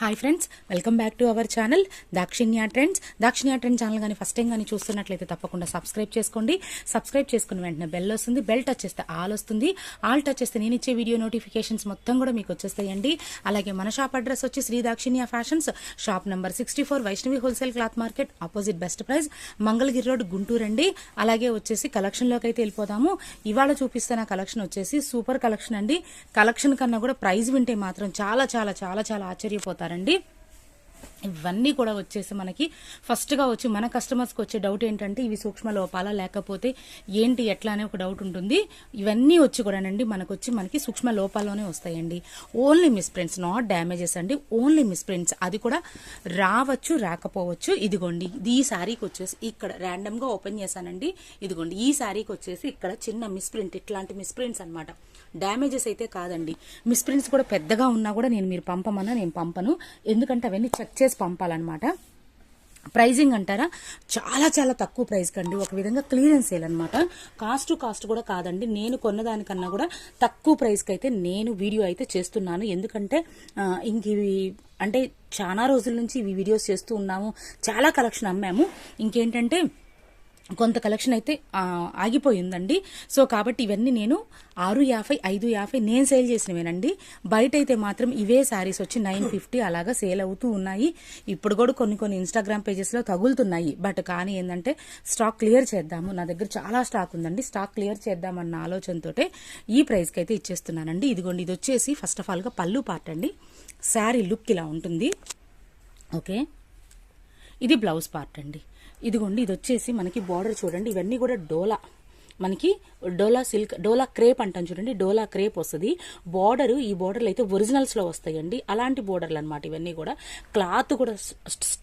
Hi friends welcome back to our channel Dakshinya trends Dakshinya trend channel కానీ first time కానీ చూస్తున్నట్లయితే తప్పకుండా subscribe చేసుకోండి. సబ్స్క్రైబ్ చేసుకున్న వెంటనే బెల్ వస్తుంది బెల్ టచ్ చేస్తే ఆల్ వస్తుంది. ఆల్ టచ్ చేస్తే నేను ఇచ్చే వీడియో నోటిఫికేషన్స్ మొత్తం కూడా మీకు వచ్చేస్తాయండి. అలాగే మన షాప్ అడ్రస్ వచ్చి Shri Dakshinya fashions shop number sixty four Vaishnavi wholesale cloth market opposite best price Mangalagiri road Guntur అండి. అలాగే వచ్చేసి కలెక్షన్లోకి అయితే వెళ్ళిపోదాము. ఇవాళ చూపిస్తున్న కలెక్షన్ వచ్చేసి సూపర్ కలెక్షన్ అండి. కలెక్షన్ కన్నా కూడా ప్రైజ్ వింటే మాత్రం చాలా చాలా చాలా చాలా ఆశ్చర్యపోతారు. ఆశ్చర్యపోతారండి ఇవన్నీ కూడా వచ్చేసి మనకి ఫస్ట్గా వచ్చి మన కస్టమర్స్కి వచ్చే డౌట్ ఏంటంటే ఇవి సూక్ష్మ లోపాల? లేకపోతే ఏంటి? ఎట్లా? అనే ఒక డౌట్ ఉంటుంది. ఇవన్నీ వచ్చి కూడానండి మనకు వచ్చి మనకి సూక్ష్మ లోపాల్లోనే వస్తాయండి. ఓన్లీ మిస్ప్రింట్స్ నాట్ డ్యామేజెస్ అండి. ఓన్లీ మిస్ప్రింట్స్ అది కూడా రావచ్చు రాకపోవచ్చు. ఇదిగోండి ఈ శారీకి వచ్చేసి ఇక్కడ ర్యాండమ్గా ఓపెన్ చేశానండి. ఇదిగోండి ఈ శారీకి వచ్చేసి ఇక్కడ చిన్న మిస్ప్రింట్ ఇట్లాంటి మిస్ప్రింట్స్ అన్నమాట. డ్యామేజెస్ అయితే కాదండి. మిస్ప్రింట్స్ కూడా పెద్దగా ఉన్నా కూడా నేను మీరు పంపమన్నా నేను పంపను. ఎందుకంటే అవన్నీ చెక్ చేసి పంపాలన్నమాట. ప్రైజింగ్ అంటారా? చాలా చాలా తక్కువ ప్రైస్ కండి ఒక విధంగా క్లియరెన్స్ సేల్ అనమాట కాస్ట్ కాస్ట్ కూడా కాదండి. నేను కొన్నదానికన్నా కూడా తక్కువ ప్రైస్కి అయితే నేను వీడియో అయితే చేస్తున్నాను. ఎందుకంటే ఇంక ఇవి అంటే చాలా రోజుల నుంచి ఇవి వీడియోస్ చేస్తూ ఉన్నాము. చాలా కలెక్షన్ అమ్మాము. ఇంకేంటంటే కొంత కలెక్షన్ అయితే ఆగిపోయిందండి. సో కాబట్టి ఇవన్నీ నేను ఆరు యాభై ఐదు యాభై నేను సేల్ చేసినవేనండి. బయట అయితే మాత్రం ఇవే శారీస్ వచ్చి నైన్ ఫిఫ్టీ అలాగా సేల్ అవుతూ ఉన్నాయి. ఇప్పుడు కూడా కొన్ని కొన్ని ఇన్స్టాగ్రామ్ పేజెస్లో తగులుతున్నాయి. బట్ కానీ ఏంటంటే స్టాక్ క్లియర్ చేద్దాము. నా దగ్గర చాలా స్టాక్ ఉందండి. స్టాక్ క్లియర్ చేద్దామన్న ఆలోచనతోటే ఈ ప్రైస్కి అయితే ఇచ్చేస్తున్నానండి. ఇదిగోండి ఇది వచ్చేసి ఫస్ట్ ఆఫ్ ఆల్గా పళ్ళు పార్ట్ అండి. శారీ లుక్ ఇలా ఉంటుంది. ఓకే. ఇది బ్లౌజ్ పార్ట్ అండి. ఇదిగోండి ఇది వచ్చేసి మనకి బార్డర్ చూడండి ఇవన్నీ కూడా డోలా. మనకి డోలా సిల్క్ డోలా క్రేప్ అంటాం చూడండి డోలా క్రేప్ వస్తుంది. బార్డర్ ఈ బార్డర్లు అయితే ఒరిజినల్స్లో వస్తాయండి. అలాంటి బోర్డర్లు అనమాట ఇవన్నీ కూడా. క్లాత్ కూడా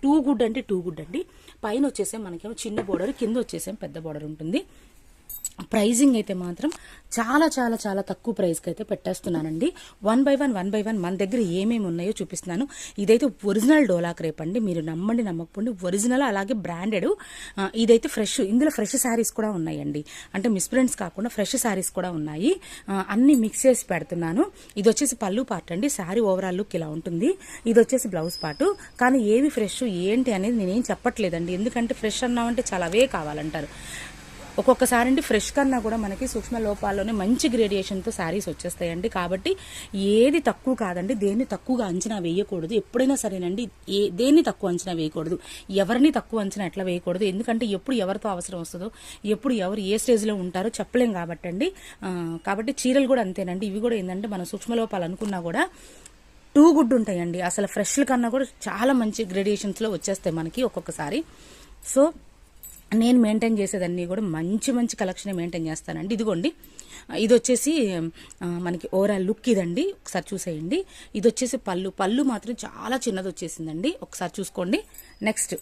టూ గుడ్ అంటే టూ గుడ్ అండి. పైన వచ్చేసాం మనకేమో చిన్న బోర్డర్ కింద వచ్చేసేం పెద్ద బోర్డర్ ఉంటుంది. ప్రైజింగ్ అయితే మాత్రం చాలా చాలా చాలా తక్కువ ప్రైస్కి అయితే పెట్టేస్తున్నానండి. One by one one by one మన దగ్గర ఏమేమి ఉన్నాయో చూపిస్తున్నాను. ఇదైతే ఒరిజినల్ డోలా క్రేప్ అండి. మీరు నమ్మండి నమ్మకపోండి. ఒరిజినల్ అలాగే బ్రాండెడ్ ఇదైతే ఫ్రెష్ ఇందులో ఫ్రెష్ శారీస్ కూడా ఉన్నాయండి. అంటే మిస్ప్రింట్స్ కాకుండా ఫ్రెష్ శారీస్ కూడా ఉన్నాయి. అన్ని మిక్స్ చేసి పెడుతున్నాను. ఇది వచ్చేసి పళ్ళు పార్ట్ అండి. శారీ ఓవరాల్ లుక్ ఇలా ఉంటుంది. ఇది వచ్చేసి బ్లౌజ్ పార్ట్ కానీ ఏవి ఫ్రెష్ ఏంటి అనేది నేనేం చెప్పట్లేదండి. ఎందుకంటే ఫ్రెష్ అన్నామంటే చాలా అవే కావాలంటారు. ఒక్కొక్కసారి అండి ఫ్రెష్ కన్నా కూడా మనకి సూక్ష్మ లోపాల్లోనే మంచి గ్రేడియేషన్తో శారీస్ వచ్చేస్తాయండి. కాబట్టి ఏది తక్కువ కాదండి దేన్ని తక్కువగా అంచనా వేయకూడదు. ఎప్పుడైనా సరేనండి ఏ దేన్ని తక్కువ అంచనా వేయకూడదు. ఎవరిని తక్కువ అంచనా ఎట్లా వేయకూడదు? ఎందుకంటే ఎప్పుడు ఎవరితో అవసరం వస్తుందో ఎప్పుడు ఎవరు ఏ స్టేజ్లో ఉంటారో చెప్పలేం కాబట్టి అండి కాబట్టి చీరలు కూడా అంతేనండి. ఇవి కూడా ఏంటంటే మన సూక్ష్మ లోపాలు అనుకున్నా కూడా టూ గుడ్ ఉంటాయండి. అసలు ఫ్రెష్ల కన్నా కూడా చాలా మంచి గ్రేడియేషన్స్లో వచ్చేస్తాయి మనకి ఒక్కొక్కసారి. సో నేను మెయింటైన్ చేసేదన్నీ కూడా మంచి మంచి కలెక్షన్ మెయింటైన్ చేస్తానండి. ఇదిగోండి ఇది వచ్చేసి మనకి ఓవరాల్ లుక్ ఇదండి. ఒకసారి చూసేయండి. ఇది వచ్చేసి పళ్ళు. పళ్ళు మాత్రం చాలా చిన్నది వచ్చేసిందండి ఒకసారి చూసుకోండి. నెక్స్ట్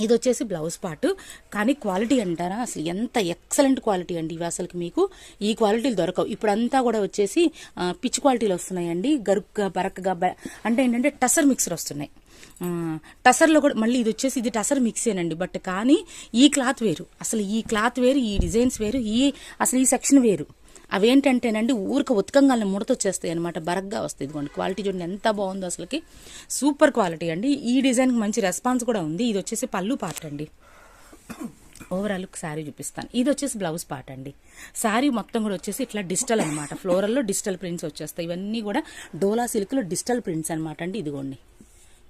ఇది వచ్చేసి బ్లౌజ్ పార్ట్ కానీ క్వాలిటీ అంటారా? అసలు ఎంత ఎక్సలెంట్ క్వాలిటీ అండి ఇవి అసలుకి మీకు. ఈ క్వాలిటీలు దొరకవు. ఇప్పుడంతా కూడా వచ్చేసి పిచ్ క్వాలిటీలు వస్తున్నాయండి. గరుగ్గా బరకగా బ- అంటే ఏంటంటే టసర్ మిక్సర్ వస్తున్నాయి. టసర్లో కూడా మళ్ళీ ఇది వచ్చేసి ఇది టసర్ మిక్సేనండి. బట్ కానీ ఈ క్లాత్ వేరు. అసలు ఈ క్లాత్ వేరు ఈ డిజైన్స్ వేరు ఈ అసలు ఈ సెక్షన్ వేరు. అవేంటంటేనండి ఊరికి ఉతకంగానే ముడత వచ్చేస్తాయి అనమాట బరగ్గా వస్తాయి. ఇదిగోండి క్వాలిటీ చూడండి ఎంత బాగుందో అసలుకి. సూపర్ క్వాలిటీ అండి. ఈ డిజైన్కి మంచి రెస్పాన్స్ కూడా ఉంది. ఇది వచ్చేసి పళ్ళు పార్ట్ అండి. ఓవరాల్ శారీ చూపిస్తాను. ఇది వచ్చేసి బ్లౌజ్ పార్ట్ అండి. శారీ మొత్తం కూడా వచ్చేసి ఇట్లా డిజిటల్ అనమాట ఫ్లోరల్లో డిజిటల్ ప్రింట్స్ వచ్చేస్తాయి. ఇవన్నీ కూడా డోలా సిల్క్లో డిజిటల్ ప్రింట్స్ అనమాట అండి. ఇదిగోండి.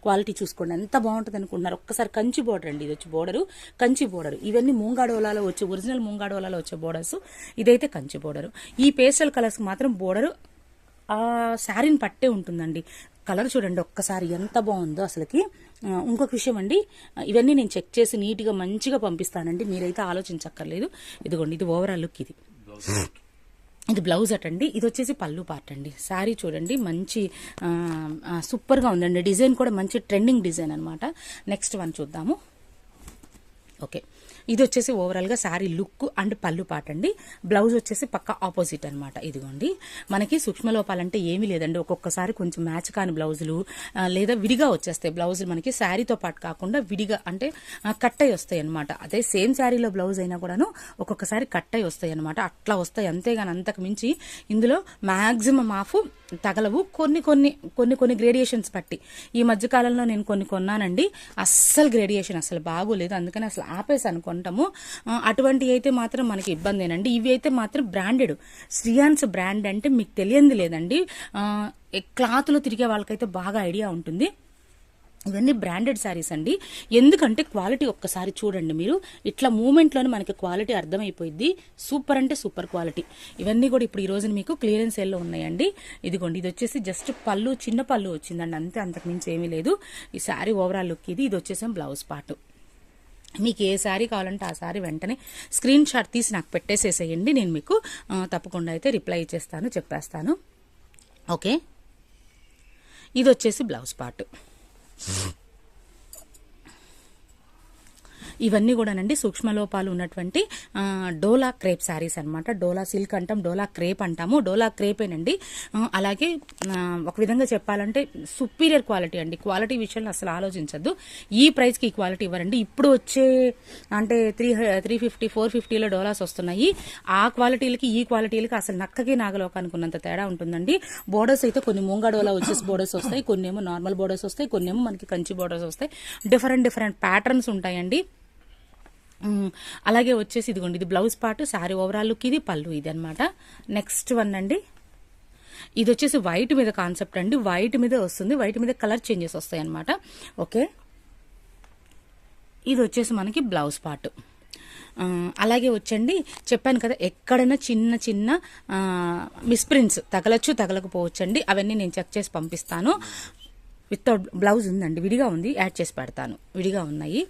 క్వాలిటీ చూసుకోండి. ఎంత బాగుంటుంది అనుకుంటున్నారు? ఒక్కసారి కంచి బోర్డర్ అండి ఇది వచ్చి బోర్డరు కంచి బోర్డర్ ఇవన్నీ మూంగాడోలాలో వచ్చే ఒరిజినల్ మూంగాడోలాలో వచ్చే బోర్డర్స్ ఇదైతే కంచి బోర్డరు ఈ పేస్టల్ కలర్స్ మాత్రం బోర్డరు ఆ శారీని పట్టే ఉంటుందండి. కలర్ చూడండి ఒక్కసారి ఎంత బాగుందో అసలుకి. ఇంకొక విషయం అండి ఇవన్నీ నేను చెక్ చేసి నీట్గా మంచిగా పంపిస్తానండి. మీరైతే ఆలోచించక్కర్లేదు. ఇదిగోండి ఇది ఓవరాల్ లుక్ ఇది. ఇది బ్లౌజ్ అటండి. ఇది వచ్చేసి పళ్ళు పార్ట్ అండి. శారీ చూడండి మంచి సూపర్గా ఉందండి. డిజైన్ కూడా మంచి ట్రెండింగ్ డిజైన్ అనమాట నెక్స్ట్ వన్ చూద్దాము. ఓకే. ఇది వచ్చేసి ఓవరాల్గా శారీ లుక్ అండ్ పళ్ళు పాట అండి. బ్లౌజ్ వచ్చేసి పక్క ఆపోజిట్ అనమాట ఇదిగోండి. మనకి సూక్ష్మ లోపాలంటే ఏమీ లేదండి. ఒక్కొక్కసారి కొంచెం మ్యాచ్ కాని బ్లౌజులు లేదా విడిగా వచ్చేస్తాయి బ్లౌజులు. మనకి శారీతో పాటు కాకుండా విడిగా అంటే కట్ అయి వస్తాయి అనమాట అదే సేమ్ శారీలో బ్లౌజ్ అయినా కూడాను ఒక్కొక్కసారి కట్ అయి వస్తాయి అనమాట అట్లా వస్తాయి అంతేగాని అంతకు మించి ఇందులో మ్యాక్సిమం ఆఫ్ తగలవు. కొన్ని కొన్ని కొన్ని కొన్ని గ్రేడియేషన్స్ బట్టి. ఈ మధ్యకాలంలో నేను కొన్ని కొన్నానండి. అస్సలు గ్రేడియేషన్ అసలు బాగోలేదు. అందుకని అసలు ఆపేసాను కొంటాము అటువంటివి అయితే మాత్రం మనకి ఇబ్బందేనండి. ఇవి అయితే మాత్రం బ్రాండెడ్. శ్రీయాన్స్ బ్రాండ్ అంటే మీకు తెలియంది లేదండి. క్లాత్లో తిరిగే వాళ్ళకైతే బాగా ఐడియా ఉంటుంది. ఇవన్నీ బ్రాండెడ్ శారీస్ అండి. ఎందుకంటే క్వాలిటీ ఒక్కసారి చూడండి మీరు. ఇట్లా మూమెంట్లోనే మనకి క్వాలిటీ అర్థమైపోయింది సూపర్ అంటే సూపర్ క్వాలిటీ. ఇవన్నీ కూడా ఇప్పుడు ఈ రోజున మీకు క్లియరెన్స్ సేల్లో ఉన్నాయండి. ఇదిగోండి ఇది వచ్చేసి జస్ట్ పళ్ళు చిన్న పళ్ళు వచ్చిందండి. అంతే అంతకు మించి ఏమీ లేదు. ఈ శారీ ఓవరాల్ లుక్ ఇది. ఇది వచ్చేసి బ్లౌజ్ పార్ట్. మీకు ఏ శారీ కావాలంటే ఆ శారీ వెంటనే స్క్రీన్ షాట్ తీసి నాకు పెట్టేసేసేయండి. నేను మీకు తప్పకుండా అయితే రిప్లై ఇచ్చేస్తాను చెప్పేస్తాను. ఓకే? ఇది వచ్చేసి బ్లౌజ్ పార్ట్. ఇవన్నీ కూడానండి సూక్ష్మ లోపాలు ఉన్నటువంటి డోలా క్రేప్ శారీస్ అనమాట డోలా సిల్క్ అంటాం డోలా క్రేప్ అంటాము. డోలా క్రేపేనండి. అలాగే ఒక విధంగా చెప్పాలంటే సుపీరియర్ క్వాలిటీ అండి. క్వాలిటీ విషయంలో అసలు ఆలోచించద్దు. ఈ ప్రైస్కి ఈ క్వాలిటీ ఇవ్వరండి. ఇప్పుడు వచ్చే అంటే త్రీ త్రీ ఫిఫ్టీ ఫోర్ ఫిఫ్టీలో డోలాస్ వస్తున్నాయి. ఆ క్వాలిటీలకి ఈ క్వాలిటీలకి అసలు నక్కకి నాగలోకానికి ఉన్నంత తేడా ఉంటుందండి. బోర్డర్స్ అయితే కొన్ని ముంగడోలా డోలా వచ్చేసి బోర్డర్స్ వస్తాయి కొన్ని ఏమో నార్మల్ బోర్డర్స్ వస్తాయి కొన్ని ఏమో మనకి కంచి బోర్డర్స్ వస్తాయి. డిఫరెంట్ డిఫరెంట్ ప్యాటర్న్స్ ఉంటాయండి. అలాగే వచ్చేసి ఇదిగోండి ఇది blouse part sari overall look ఇది పళ్ళు ఇది అనమాట నెక్స్ట్ వన్ అండి. ఇది వచ్చేసి వైట్ మీద కాన్సెప్ట్ అండి. వైట్ మీద వస్తుంది. వైట్ మీద కలర్ చేంజెస్ వస్తాయి అనమాట ఓకే ఇది వచ్చేసి మనకి బ్లౌజ్ పార్ట్ అలాగే వచ్చండి. చెప్పాను కదా ఎక్కడైనా చిన్న చిన్న మిస్ప్రింట్స్ తగలచ్చు తగలకపోవచ్చండి. అవన్నీ నేను చెక్ చేసి పంపిస్తాను. వితౌట్ బ్లౌజ్ ఉందండి. విడిగా ఉంది. యాడ్ చేసి పెడతాను. విడిగా ఉన్నాయి.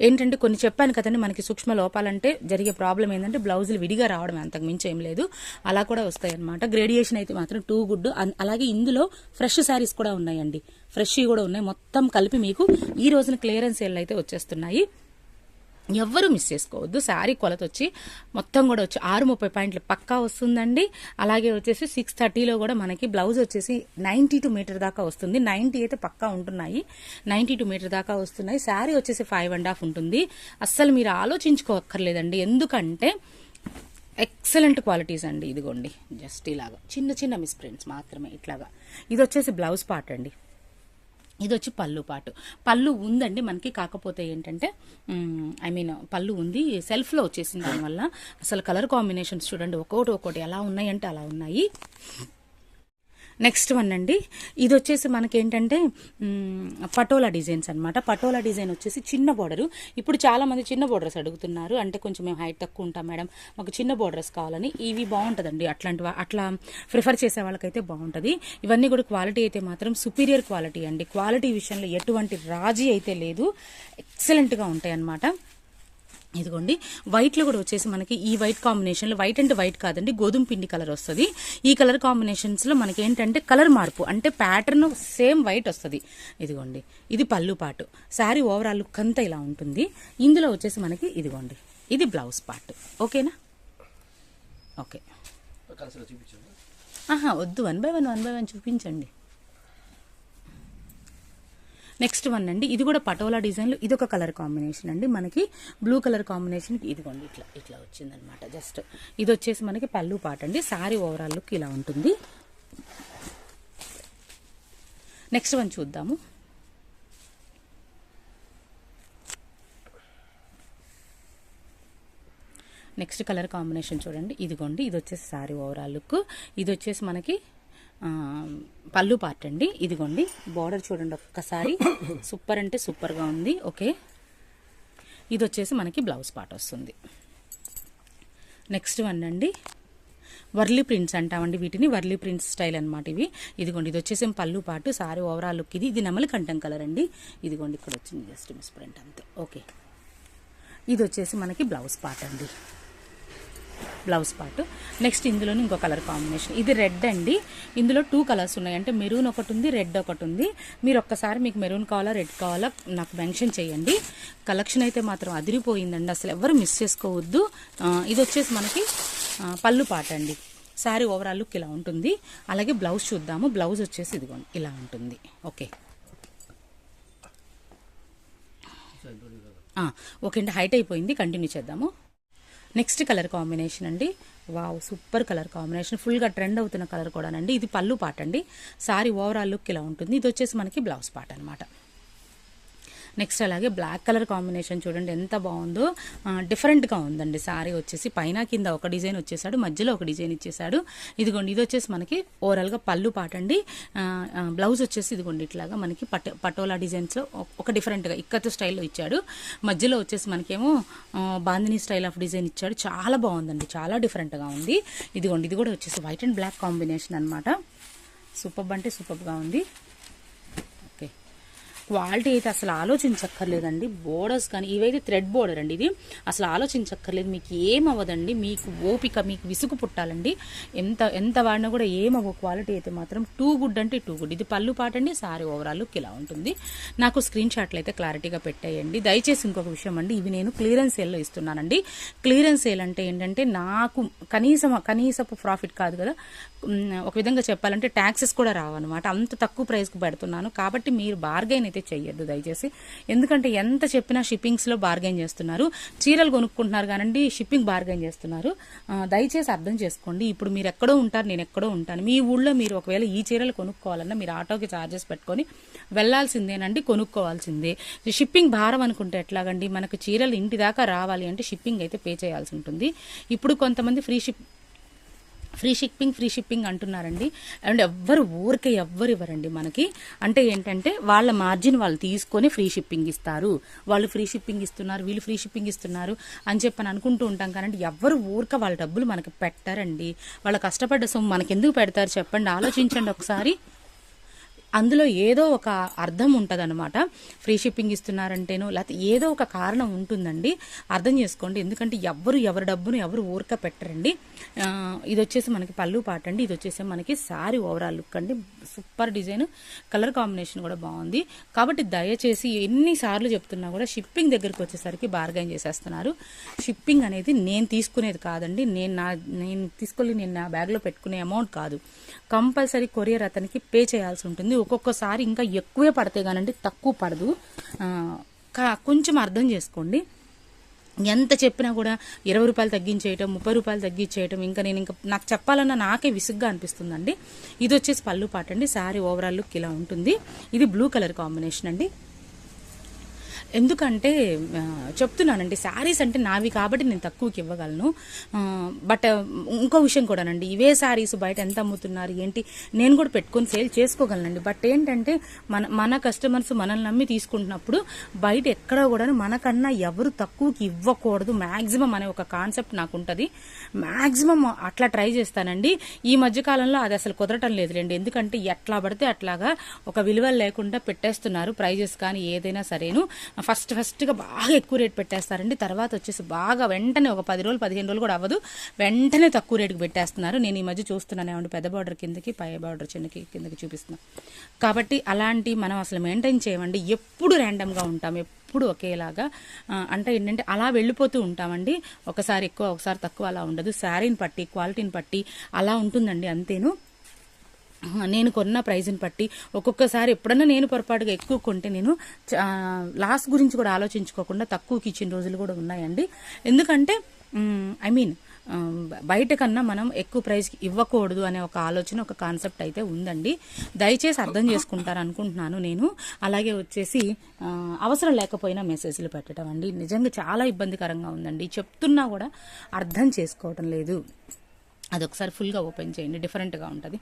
ఏంటంటే కొన్ని చెప్పాను కదండి మనకి సూక్ష్మ లోపాలంటే జరిగే ప్రాబ్లం ఏంటంటే బ్లౌజులు విడిగా రావడం అంతకు మించి ఏం లేదు. అలా కూడా వస్తాయి అనమాట గ్రేడియేషన్ అయితే మాత్రం టూ గుడ్ అలాగే ఇందులో ఫ్రెష్ శారీస్ కూడా ఉన్నాయండి. ఫ్రెష్ కూడా ఉన్నాయి. మొత్తం కలిపి మీకు ఈ రోజున క్లియరెన్స్ సేల్ అయితే వచ్చేస్తున్నాయి. ఎవ్వరూ మిస్ చేసుకోవద్దు. శారీ కొలత వచ్చి మొత్తం కూడా వచ్చి ఆరు ముప్పై పాయింట్లు పక్కా వస్తుందండి. అలాగే వచ్చేసి సిక్స్ థర్టీలో కూడా మనకి బ్లౌజ్ వచ్చేసి నైంటీ టూ మీటర్ దాకా వస్తుంది. నైంటీ అయితే పక్కా ఉంటున్నాయి. నైంటీ టూ మీటర్ దాకా వస్తున్నాయి. శారీ వచ్చేసి ఫైవ్ అండ్ హాఫ్ ఉంటుంది. అస్సలు మీరు ఆలోచించుకోక్కర్లేదండి. ఎందుకంటే ఎక్సలెంట్ క్వాలిటీస్ అండి ఇదిగోండి. జస్ట్ ఇలాగా చిన్న చిన్న మిస్ప్రింట్స్ మాత్రమే ఇట్లాగా. ఇది వచ్చేసి బ్లౌజ్ పార్ట్ అండి. ఇది వచ్చి పళ్ళు పాటు. పళ్ళు ఉందండి మనకి కాకపోతే ఏంటంటే ఐ మీన్ పళ్ళు ఉంది సెల్ఫ్లో వచ్చేసింది దానివల్ల. అసలు కలర్ కాంబినేషన్స్ చూడండి ఒక్కోటి ఒక్కోటి ఎలా ఉన్నాయంటే అలా ఉన్నాయి. నెక్స్ట్ వన్ అండి. ఇది వచ్చేసి మనకి ఏంటంటే పటోలా డిజైన్స్ అన్నమాట. పటోలా డిజైన్ వచ్చేసి చిన్న బార్డరు ఇప్పుడు చాలామంది చిన్న బార్డర్స్ అడుగుతున్నారు. అంటే కొంచెం మేము హైట్ తక్కువ ఉంటాం మేడం. మాకు చిన్న బోర్డర్స్ కావాలని ఇవి బాగుంటుందండి. అట్లాంటి అట్లా ప్రిఫర్ చేసే వాళ్ళకైతే బాగుంటుంది. ఇవన్నీ కూడా క్వాలిటీ అయితే మాత్రం సుపీరియర్ క్వాలిటీ అండి. క్వాలిటీ విషయంలో ఎటువంటి రాజీ అయితే లేదు. ఎక్సలెంట్గా ఉంటాయి అన్నమాట ఇదిగోండి వైట్లో కూడా వచ్చేసి మనకి ఈ వైట్ కాంబినేషన్లో వైట్ అంటే వైట్ కాదండి గోధుమ పిండి కలర్ వస్తుంది. ఈ కలర్ కాంబినేషన్స్లో మనకి ఏంటంటే కలర్ మార్పు అంటే ప్యాటర్న్ సేమ్ వైట్ వస్తుంది. ఇదిగోండి ఇది పళ్ళు పాటు శారీ ఓవరాల్ లుక్ అంతా ఇలా ఉంటుంది. ఇందులో వచ్చేసి మనకి ఇదిగోండి ఇది బ్లౌజ్ పార్ట్ ఓకేనా ఓకే ఆహా వద్దు one by one one by one చూపించండి. నెక్స్ట్ వన్ అండి. ఇది కూడా పటోలా డిజైన్లో. ఇది ఒక కలర్ కాంబినేషన్ అండి. మనకి బ్లూ కలర్ కాంబినేషన్ ఇదిగోండి ఇట్లా ఇట్లా వచ్చిందనమాట జస్ట్ ఇది వచ్చేసి మనకి పళ్ళు పాట అండి. సారీ ఓవరాల్ లుక్ ఇలా ఉంటుంది. నెక్స్ట్ వన్ చూద్దాము. నెక్స్ట్ కలర్ కాంబినేషన్ చూడండి. ఇదిగోండి ఇది వచ్చేసి సారీ ఓవరాల్ లుక్. ఇది వచ్చేసి మనకి పళ్ళు పార్ట్ అండి. ఇదిగోండి బార్డర్ చూడండి ఒక్కసారి. సూపర్ అంటే సూపర్గా ఉంది. ఓకే ఇది వచ్చేసి మనకి బ్లౌజ్ పార్ట్ వస్తుంది. నెక్స్ట్ వన్ అండి. వర్లీ ప్రింట్స్ అంటామండి వీటిని. వర్లీ ప్రింట్స్ స్టైల్ అనమాట ఇవి. ఇదిగోండి ఇది వచ్చేసి పళ్ళు పాటు సారీ ఓవరాల్ లుక్ ఇది. ఇది నెమలి కంఠం కలర్ అండి. ఇదిగోండి ఇక్కడ వచ్చింది జస్ట్ మిస్ ప్రింట్ అంతే. ఓకే ఇది వచ్చేసి మనకి బ్లౌజ్ పార్ట్ అండి. Blouse part. నెక్స్ట్ ఇందులోని ఇంకో కలర్ కాంబినేషన్ ఇది రెడ్ అండి. ఇందులో టూ కలర్స్ ఉన్నాయి. అంటే మెరూన్ ఒకటి ఉంది రెడ్ ఒకటి ఉంది. మీరు ఒక్కసారి మీకు మెరూన్ కావాలా రెడ్ కావాలా నాకు మెన్షన్ చేయండి. కలెక్షన్ అయితే మాత్రం అదిరిపోయిందండి. అసలు ఎవరు మిస్ చేసుకోవద్దు. ఇది వచ్చేసి మనకి పళ్ళు పాట అండి. శారీ ఓవరాల్ లుక్ ఇలా ఉంటుంది. అలాగే బ్లౌజ్ చూద్దాము. బ్లౌజ్ వచ్చేసి ఇదిగోండి ఇలా ఉంటుంది. ఓకే ఓకే అండి. హైట్ అయిపోయింది. కంటిన్యూ చేద్దాము. నెక్స్ట్ కలర్ కాంబినేషన్ అండి. Wow super colour combination. ఫుల్గా ట్రెండ్ అవుతున్న కలర్ కూడానండి. ఇది పళ్ళు పాట అండి సారీ ఓవరాల్ లుక్ ఇలా ఉంటుంది. ఇది వచ్చేసి మనకి బ్లౌజ్ పాట అనమాట నెక్స్ట్ అలాగే బ్లాక్ కలర్ కాంబినేషన్ చూడండి ఎంత బాగుందో. డిఫరెంట్గా ఉందండి. సారీ వచ్చేసి పైన కింద ఒక డిజైన్ వచ్చేసాడు మధ్యలో ఒక డిజైన్ ఇచ్చేసాడు. ఇదిగోండి ఇది వచ్చేసి మనకి ఓవరాల్గా పళ్ళు పాటండి బ్లౌజ్ వచ్చేసి ఇదిగోండి ఇట్లాగా మనకి పట పటోలా డిజైన్స్లో ఒక డిఫరెంట్గా ఇక్కత్ స్టైల్లో ఇచ్చాడు. మధ్యలో వచ్చేసి మనకేమో బాందిని స్టైల్ ఆఫ్ డిజైన్ ఇచ్చాడు. చాలా బాగుందండి చాలా డిఫరెంట్గా ఉంది. ఇదిగోండి ఇది కూడా వచ్చేసి వైట్ అండ్ బ్లాక్ కాంబినేషన్ అనమాట సూపర్బ్ అంటే సూపర్గా ఉంది. క్వాలిటీ అయితే అసలు ఆలోచించక్కర్లేదండి. బోర్డర్స్ కానీ ఇవైతే థ్రెడ్ బోర్డర్ అండి ఇది. అసలు ఆలోచించక్కర్లేదు. మీకు ఏం అవ్వదండి మీకు ఓపిక మీకు విసుగు పుట్టాలండి. ఎంత ఎంత వాడినా కూడా ఏమవ్వ క్వాలిటీ అయితే మాత్రం టూ గుడ్ అంటే టూ గుడ్ ఇది పళ్ళు పాట అండి సారీ ఓవరాల్ లుక్ ఇలా ఉంటుంది. నాకు స్క్రీన్ షాట్లు అయితే క్లారిటీగా పెట్టేయండి. దయచేసి ఇంకొక విషయం అండి. ఇవి నేను క్లియరెన్స్ సేల్లో ఇస్తున్నానండి. క్లియరెన్స్ సేల్ అంటే ఏంటంటే నాకు కనీసం కనీసపు ప్రాఫిట్ కాదు కదా. ఒక విధంగా చెప్పాలంటే ట్యాక్సెస్ కూడా రావన్నమాట. అంత తక్కువ ప్రైస్కి పెడుతున్నాను. కాబట్టి మీరు బార్గెన్ అయితే చెయ్యొద్దు దయచేసి. ఎందుకంటే ఎంత చెప్పినా షిప్పింగ్స్లో బార్గెన్ చేస్తున్నారు. చీరలు కొనుక్కుంటున్నారు కానండి షిప్పింగ్ బార్గెన్ చేస్తున్నారు. దయచేసి అర్థం చేసుకోండి. ఇప్పుడు మీరు ఎక్కడో ఉంటారు నేను ఎక్కడో ఉంటాను. మీ ఊళ్ళో మీరు ఒకవేళ ఈ చీరలు కొనుక్కోవాలన్నా మీరు ఆటోకి ఛార్జెస్ పెట్టుకొని వెళ్ళాల్సిందేనండి కొనుక్కోవాల్సిందే. షిప్పింగ్ భారం అనుకుంటే ఎట్లాగండి? మనకు చీరలు ఇంటి దాకా రావాలి అంటే షిప్పింగ్ అయితే పే చేయాల్సి ఉంటుంది. ఇప్పుడు కొంతమంది free ship free shipping free shipping అంటున్నారండి. అండ్ ఎవ్వరు ఊరికే ఎవ్వరు ఇవ్వరండి మనకి. అంటే ఏంటంటే వాళ్ళ మార్జిన్ వాళ్ళు తీసుకొని ఫ్రీ షిప్పింగ్ ఇస్తారు. వాళ్ళు ఫ్రీ షిప్పింగ్ ఇస్తున్నారు వీళ్ళు ఫ్రీ షిప్పింగ్ ఇస్తున్నారు అని చెప్పని అనుకుంటూ ఉంటాం. కానీ ఎవ్వరు ఊరిక వాళ్ళ డబ్బులు మనకి పెట్టారండి. వాళ్ళ కష్టపడ్డ సొమ్ము మనకి ఎందుకు పెడతారు చెప్పండి. ఆలోచించండి ఒకసారి. అందులో ఏదో ఒక అర్థం ఉంటుందన్నమాట. ఫ్రీ షిప్పింగ్ ఇస్తున్నారంటేనో లేకపోతే ఏదో ఒక కారణం ఉంటుందండి. అర్థం చేసుకోండి. ఎందుకంటే ఎవరు ఎవరి డబ్బును ఎవరు ఊరక పెట్టరండి. ఇది వచ్చేసి మనకి పళ్ళు పాట అండి. ఇది వచ్చేసి మనకి సారీ ఓవరాల్ లుక్ అండి. Super design. కలర్ కాంబినేషన్ కూడా బాగుంది. కాబట్టి దయచేసి ఎన్నిసార్లు చెప్తున్నా కూడా షిప్పింగ్ దగ్గరికి వచ్చేసరికి బార్గైన్ చేసేస్తున్నారు. షిప్పింగ్ అనేది నేను తీసుకునేది కాదండి. నేను నా నేను తీసుకొని నేను నా బ్యాగ్లో పెట్టుకునే అమౌంట్ కాదు. కంపల్సరీ కొరియర్ అతనికి పే చేయాల్సి ఉంటుంది. ఒక్కొక్కసారి ఇంకా ఎక్కువే పడితే కానండి తక్కువ పడదు. కా- కొంచెం అర్థం చేసుకోండి. ఎంత చెప్పినా కూడా ఇరవై రూపాయలు తగ్గించేయటం ముప్పై రూపాయలు తగ్గించేయటం ఇంకా నేను ఇంకా నాకు చెప్పాలన్నా నాకే విసుగ్గా అనిపిస్తుందండి. ఇది వచ్చేసి పళ్ళు పాట అండి శారీ ఓవరాల్ లుక్ ఇలా ఉంటుంది. ఇది బ్లూ కలర్ కాంబినేషన్ అండి. ఎందుకంటే చెప్తున్నానండి శారీస్ అంటే నావి కాబట్టి నేను తక్కువకి ఇవ్వగలను. బట్ ఇంకో విషయం కూడానండి ఇవే శారీస్ బయట ఎంత అమ్ముతున్నారు ఏంటి నేను కూడా పెట్టుకొని సేల్ చేసుకోగలనండి. బట్ ఏంటంటే మన మన కస్టమర్స్ మనల్ని నమ్మి తీసుకుంటున్నప్పుడు బయట ఎక్కడ కూడా మనకన్నా ఎవరు తక్కువకి ఇవ్వకూడదు. మ్యాక్సిమం అనే ఒక కాన్సెప్ట్ నాకు ఉంటుంది మ్యాక్సిమం అట్లా ట్రై చేస్తానండి. ఈ మధ్యకాలంలో అది అసలు కుదరటం లేదులేండి. ఎందుకంటే ఎట్లా పడితే అట్లాగా ఒక విలువ లేకుండా పెట్టేస్తున్నారు ప్రైజెస్ కానీ ఏదైనా సరేను. ఫస్ట్ ఫస్ట్గా బాగా ఎక్కువ రేట్ పెట్టేస్తారండి. తర్వాత వచ్చేసి బాగా వెంటనే ఒక పది రోజులు పదిహేను రోజులు కూడా అవ్వదు. వెంటనే తక్కువ రేటుకి పెట్టేస్తున్నారు. నేను ఈ మధ్య చూస్తున్నాను ఏమంటే పెద్ద బార్డర్ కిందకి పై బార్డర్ చిన్నకి కిందకి చూపిస్తున్నాను కాబట్టి అలాంటి మనం అసలు మెయింటైన్ చేయమండి. ఎప్పుడు ర్యాండమ్గా ఉంటాం ఎప్పుడు ఒకేలాగా. అంటే ఏంటంటే అలా వెళ్ళిపోతూ ఉంటామండి. ఒకసారి ఎక్కువ ఒకసారి తక్కువ అలా ఉండదు. శారీని పట్టి క్వాలిటీని పట్టి అలా ఉంటుందండి అంతేను. నేను కొన్న ప్రైజ్ని బట్టి ఒక్కొక్కసారి ఎప్పుడన్నా నేను పొరపాటుగా ఎక్కువ కొంటే నేను లాస్ గురించి కూడా ఆలోచించుకోకుండా తక్కువకి ఇచ్చిన రోజులు కూడా ఉన్నాయండి. ఎందుకంటే ఐ మీన్ బయట కన్నా మనం ఎక్కువ ప్రైజ్కి ఇవ్వకూడదు అనే ఒక ఆలోచన ఒక కాన్సెప్ట్ అయితే ఉందండి. దయచేసి అర్థం చేసుకుంటారు అనుకుంటున్నాను నేను. అలాగే వచ్చేసి అవసరం లేకపోయినా మెసేజ్లు పెట్టడం అండి. నిజంగా చాలా ఇబ్బందికరంగా ఉందండి. చెప్తున్నా కూడా అర్థం చేసుకోవటం లేదు. అదొకసారి ఫుల్గా ఓపెన్ చేయండి డిఫరెంట్గా ఉంటుంది.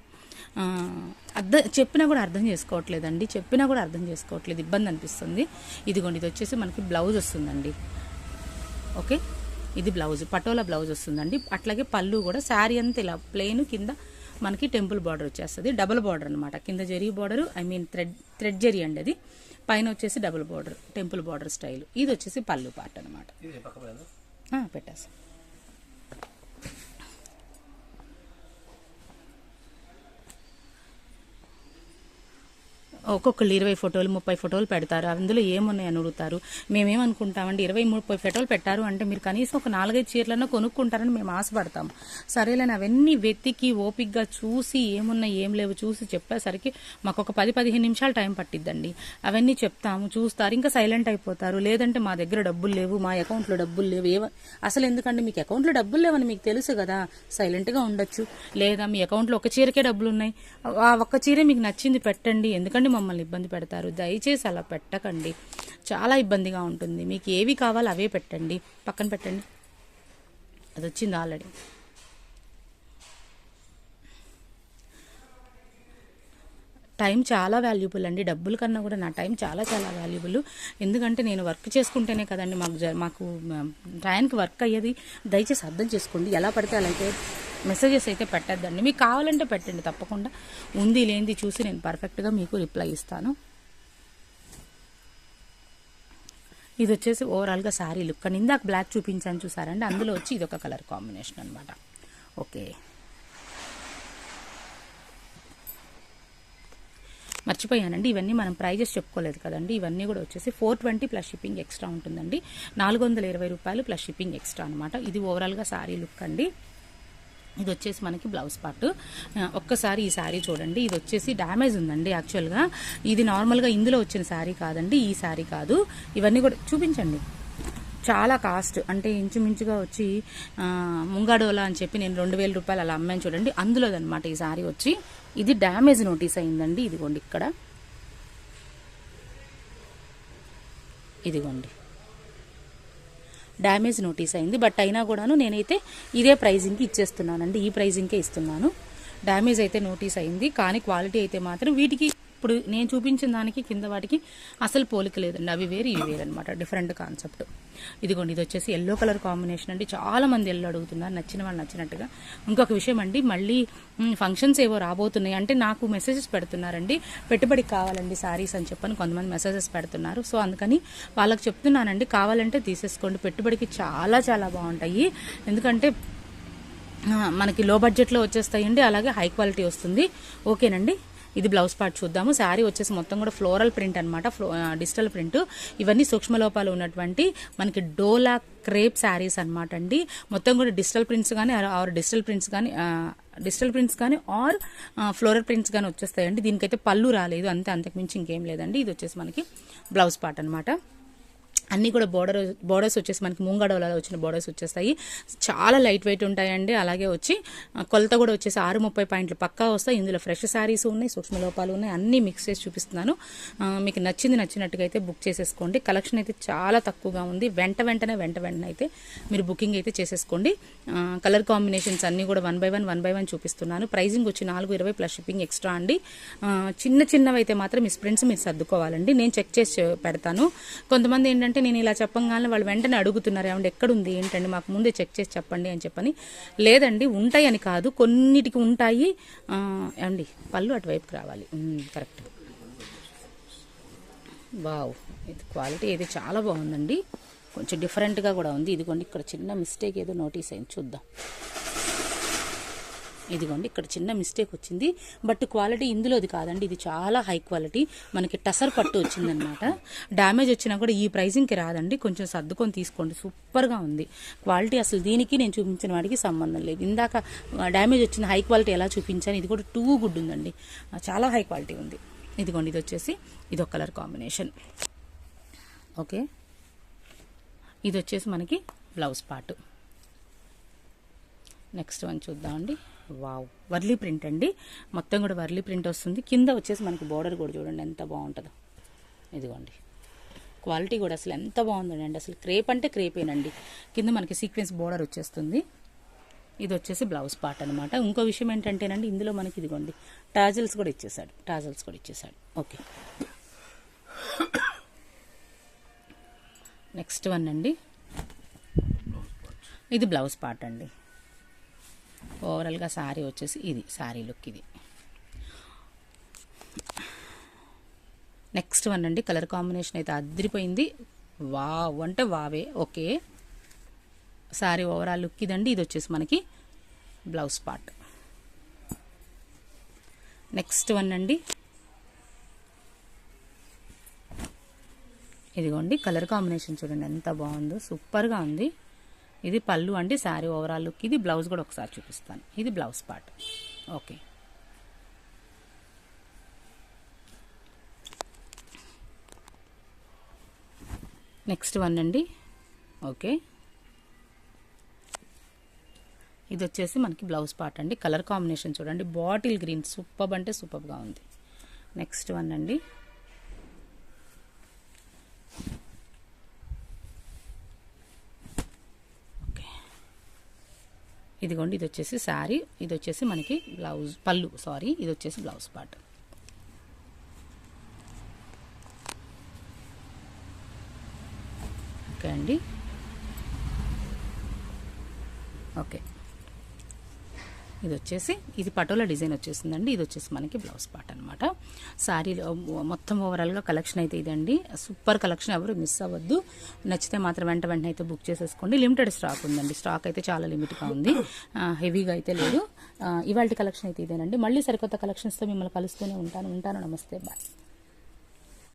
అర్థం చెప్పినా కూడా అర్థం చేసుకోవట్లేదండి. చెప్పినా కూడా అర్థం చేసుకోవట్లేదు ఇబ్బంది అనిపిస్తుంది. ఇదిగోండి ఇది వచ్చేసి మనకి బ్లౌజ్ వస్తుందండి. ఓకే? ఇది బ్లౌజ్ పటోలా బ్లౌజ్ వస్తుందండి. అట్లాగే పళ్ళు కూడా శారీ అంతా ఇలా ప్లెయిన్ కింద మనకి టెంపుల్ బార్డర్ వచ్చేస్తుంది. డబుల్ బార్డర్ అనమాట కింద zari border I mean thread thread zari అండి అది. పైన వచ్చేసి double border temple border style. ఇది వచ్చేసి పళ్ళు పార్ట్ అనమాట ఇది పక్క పడేదా పెట్టేసి ఒక్కొక్కళ్ళు ఇరవై ఫోటోలు ముప్పై ఫోటోలు పెడతారు. అందులో ఏమున్నాయి అని అడుగుతారు. మేమేమనుకుంటామండి ఇరవై ముప్పై ఫోటోలు పెట్టారు అంటే మీరు కనీసం ఒక నాలుగైదు చీరలను కొనుక్కుంటారని మేము ఆశపడతాం. సరేలేని అవన్నీ వెతికి ఓపిక్గా చూసి ఏమున్నాయి ఏం లేవు చూసి చెప్పేసరికి మాకు ఒక పది పదిహేను నిమిషాలు టైం పట్టిద్దండి. అవన్నీ చెప్తాము చూస్తారు. ఇంకా సైలెంట్ అయిపోతారు. లేదంటే మా దగ్గర డబ్బులు లేవు మా అకౌంట్లో డబ్బులు లేవు. ఏవ అసలు ఎందుకంటే మీకు అకౌంట్లో డబ్బులు లేవని మీకు తెలుసు కదా? సైలెంట్గా ఉండొచ్చు. లేదా మీ అకౌంట్లో ఒక చీరకే డబ్బులు ఉన్నాయి ఆ ఒక్క చీర మీకు నచ్చింది పెట్టండి. ఎందుకంటే మమ్మల్ని ఇబ్బంది పెడతారు. దయచేసి అలా పెట్టకండి. చాలా ఇబ్బందిగా ఉంటుంది. మీకు ఏవి కావాలో అవే పెట్టండి. పక్కన పెట్టండి. అది వచ్చింది ఆల్రెడీ. టైం చాలా వాల్యుబుల్ అండి. డబ్బుల కన్నా కూడా నా టైం చాలా చాలా వాల్యుబుల్. ఎందుకంటే నేను వర్క్ చేసుకుంటేనే కదండి మాకు జ- మాకు టైంకి వర్క్ అయ్యేది. దయచేసి అర్థం చేసుకోండి. ఎలా పడితే అలా అయితే మెసేజెస్ అయితే పెట్టద్దండి. మీకు కావాలంటే పెట్టండి తప్పకుండా. ఉంది లేనిది చూసి నేను పర్ఫెక్ట్గా మీకు రిప్లై ఇస్తాను. ఇది వచ్చేసి ఓవరాల్గా శారీ లుక్. కానీ ఇందాక బ్లాక్ చూపించాను చూసారండి అందులో వచ్చి ఇది ఒక కలర్ కాంబినేషన్ అనమాట ఓకే. మర్చిపోయానండి ఇవన్నీ మనం ప్రైజెస్ చెప్పుకోలేదు కదండి. ఇవన్నీ కూడా వచ్చేసి four twenty plus shipping extra ఉంటుందండి. నాలుగు వందల ఇరవై రూపాయలు ప్లస్ షిప్పింగ్ ఎక్స్ట్రా అనమాట ఇది ఓవరాల్గా శారీ లుక్ అండి. ఇది వచ్చేసి మనకి బ్లౌజ్ పార్ట్. ఒక్కసారి ఈ శారీ చూడండి. ఇది వచ్చేసి డ్యామేజ్ ఉందండి యాక్చువల్గా. ఇది నార్మల్గా ఇందులో వచ్చిన శారీ కాదండి ఈ శారీ కాదు. ఇవన్నీ కూడా చూపించండి. చాలా కాస్ట్. అంటే ఇంచుమించుగా వచ్చి ముంగాడోలా అని చెప్పి నేను రెండు వేల రూపాయలు అలా అమ్మాను చూడండి. అందులోదనమాట ఈ శారీ వచ్చి. ఇది డ్యామేజ్ నోటీస్ అయిందండి. ఇదిగోండి ఇక్కడ. ఇదిగోండి. డ్యామేజ్ నోటీస్ అయింది. బట్ అయినా కూడాను నేనైతే ఇదే ప్రైజింగ్కి ఇచ్చేస్తున్నానండి. ఈ ప్రైజింగ్కే ఇస్తున్నాను. డ్యామేజ్ అయితే నోటీస్ అయింది. కానీ క్వాలిటీ అయితే మాత్రం వీటికి ఇప్పుడు నేను చూపించిన దానికి కింద వాటికి అసలు పోలిక లేదండి. అవి వేరు ఇవి వేరు అనమాట డిఫరెంట్ కాన్సెప్ట్ ఇదిగోండి ఇది వచ్చేసి ఎల్లో కలర్ కాంబినేషన్ అండి. చాలా మంది ఎల్లో అడుగుతున్నారు. నచ్చిన వాళ్ళు నచ్చినట్టుగా. ఇంకొక విషయం అండి మళ్ళీ ఫంక్షన్స్ ఏవో రాబోతున్నాయి. అంటే నాకు మెసేజెస్ పెడుతున్నారండి. పెట్టుబడికి కావాలండి సారీస్ అని చెప్పని కొంతమంది మెసేజెస్ పెడుతున్నారు. సో అందుకని వాళ్ళకి చెప్తున్నానండి కావాలంటే తీసేసుకోండి. పెట్టుబడికి చాలా చాలా బాగుంటాయి. ఎందుకంటే మనకి లో బడ్జెట్లో వచ్చేస్తాయండి. అలాగే హై క్వాలిటీ వస్తుంది. ఓకేనండి? ఇది బ్లౌజ్ పార్ట్ చూద్దాము. శారీ వచ్చేసి మొత్తం కూడా ఫ్లోరల్ ప్రింట్ అనమాట డిజిటల్ ప్రింట్. ఇవన్నీ సూక్ష్మ లోపాలు ఉన్నటువంటి మనకి డోలా క్రేప్ శారీస్ అనమాట అండి. మొత్తం కూడా డిజిటల్ ప్రింట్స్ కానీ ఆర్ డిజిటల్ ప్రింట్స్ కానీ డిజిటల్ ప్రింట్స్ కానీ ఆర్ ఫ్లోరల్ ప్రింట్స్ కానీ వచ్చేస్తాయండి. దీనికైతే పళ్ళు రాలేదు. అంతే అంతకుమించి ఇంకేం లేదండి. ఇది వచ్చేసి మనకి బ్లౌజ్ పార్ట్ అనమాట అన్నీ కూడా బోర్డర్ బోర్డర్స్ వచ్చేసి మనకి ముంగడవలలో వచ్చిన బోర్డర్స్ వచ్చేస్తాయి. చాలా లైట్ వెయిట్ ఉంటాయండి. అలాగే వచ్చి కొలత కూడా వచ్చేసి ఆరు ముప్పై పాయింట్లు పక్కా వస్తాయి. ఇందులో ఫ్రెష్ శారీస్ ఉన్నాయి సూక్ష్మ లోపాలు ఉన్నాయి. అన్నీ మిక్స్ చేసి చూపిస్తున్నాను. మీకు నచ్చింది నచ్చినట్టుగా అయితే బుక్ చేసేసుకోండి. కలెక్షన్ అయితే చాలా తక్కువగా ఉంది. వెంట వెంటనే వెంట వెంటనే అయితే మీరు బుకింగ్ అయితే చేసేసుకోండి. కలర్ కాంబినేషన్స్ అన్నీ కూడా one by one one by one చూపిస్తున్నాను. ప్రైజింగ్ వచ్చి నాలుగు ఇరవై ప్లస్ షిప్పింగ్ ఎక్స్ట్రా అండి. చిన్న చిన్నవి అయితే మాత్రం మీ స్ప్రింట్స్ మీరు సర్దుకోవాలండి. నేను చెక్ చేసి పెడతాను. కొంతమంది ఏంటంటే అంటే నేను ఇలా చెప్పగానే వాళ్ళు వెంటనే అడుగుతున్నారు ఏమంటే ఎక్కడుంది? ఏంటండి? మాకు ముందే చెక్ చేసి చెప్పండి అని చెప్పని. లేదండి ఉంటాయి అని కాదు కొన్నిటికి ఉంటాయి. ఏమండి పళ్ళు అటువైపుకి రావాలి. కరెక్ట్. వావ్ ఇది క్వాలిటీ అయితే చాలా బాగుందండి. కొంచెం డిఫరెంట్గా కూడా ఉంది. ఇదిగోండి ఇక్కడ చిన్న మిస్టేక్ ఏదో నోటీస్ అయింది. చూద్దాం. ఇదిగోండి ఇక్కడ చిన్న మిస్టేక్ వచ్చింది. బట్ క్వాలిటీ ఇందులోది కాదండి ఇది చాలా హై క్వాలిటీ మనకి టసర్ పట్టు వచ్చిందనమాట. డ్యామేజ్ వచ్చినా కూడా ఈ ప్రైజింగ్కి రాదండి. కొంచెం సర్దుకొని తీసుకోండి. సూపర్గా ఉంది. క్వాలిటీ అసలు దీనికి నేను చూపించిన వాడికి సంబంధం లేదు. ఇందాక డ్యామేజ్ వచ్చిన హై క్వాలిటీ ఎలా చూపించాను? ఇది కూడా టూ గుడ్ ఉందండి. చాలా హై క్వాలిటీ ఉంది. ఇదిగోండి ఇది వచ్చేసి ఇది ఒక కలర్ కాంబినేషన్ ఓకే ఇది వచ్చేసి మనకి బ్లౌజ్ పార్ట్ నెక్స్ట్ వన్ చూద్దామండి. వావ్. వర్లీ ప్రింట్ అండి. మొత్తం కూడా వర్లీ ప్రింట్ వస్తుంది. కింద వచ్చేసి మనకి బోర్డర్ కూడా చూడండి ఎంత బాగుంటుందో. ఇదిగోండి. క్వాలిటీ కూడా అసలు ఎంత బాగుందండి. అసలు క్రేప్ అంటే క్రేపేనండి కింద మనకి సీక్వెన్స్ బోర్డర్ వచ్చేస్తుంది. ఇది వచ్చేసి బ్లౌజ్ పార్ట్ అనమాట ఇంకో విషయం ఏంటంటేనండి ఇందులో మనకి ఇదిగోండి టాజల్స్ కూడా ఇచ్చేసాడు టాజల్స్ కూడా ఇచ్చేసాడు ఓకే నెక్స్ట్ వన్ అండి. ఇది బ్లౌజ్ పార్ట్ అండి. ఓవరాల్గా శారీ వచ్చేసి ఇది శారీ లుక్ ఇది. నెక్స్ట్ వన్ అండి కలర్ కాంబినేషన్ అయితే అదిరిపోయింది. వావ్ అంటే వావే ఓకే. శారీ ఓవరాల్ లుక్ ఇదండి ఇది వచ్చేసి మనకి బ్లౌజ్ పార్ట్. నెక్స్ట్ వన్ అండి. ఇదిగోండి కలర్ కాంబినేషన్ చూడండి ఎంత బాగుందో సూపర్గా ఉంది. ఇది పళ్ళు అండి శారీ ఓవరాల్ లుక్ ఇది బ్లౌజ్ కూడా ఒకసారి చూపిస్తాను. ఇది blouse part okay next one అండి. ఓకే ఇది వచ్చేసి మనకి బ్లౌజ్ పార్ట్ అండి. కలర్ కాంబినేషన్ చూడండి. బాటిల్ గ్రీన్ సూపర్ అంటే సూపర్గా ఉంది. నెక్స్ట్ వన్ అండి. ఇదిగోండి ఇది వచ్చేసి శారీ ఇది వచ్చేసి మనకి బ్లౌజ్ పళ్ళు సారీ ఇది వచ్చేసి బ్లౌజ్ పార్ట్. ఓకే అండి. ఓకే. ఇది వచ్చేసి ఇది పటోలా డిజైన్ వచ్చేసిందండి. ఇది వచ్చేసి మనకి బ్లౌజ్ పార్ట్ అనమాట శారీలో మొత్తం ఓవరాల్గా కలెక్షన్ అయితే ఇదండి. సూపర్ కలెక్షన్ ఎవరు మిస్ అవ్వద్దు. నచ్చితే మాత్రం వెంట వెంటనే అయితే బుక్ చేసేసుకోండి. లిమిటెడ్ స్టాక్ ఉందండి. స్టాక్ అయితే చాలా లిమిట్గా ఉంది. హెవీగా అయితే లేదు. ఇవాళ కలెక్షన్ అయితే ఇదేనండి. మళ్ళీ సరికొత్త కలెక్షన్స్తో మిమ్మల్ని కలుస్తూనే ఉంటాను. ఉంటాను. నమస్తే. బాయ్.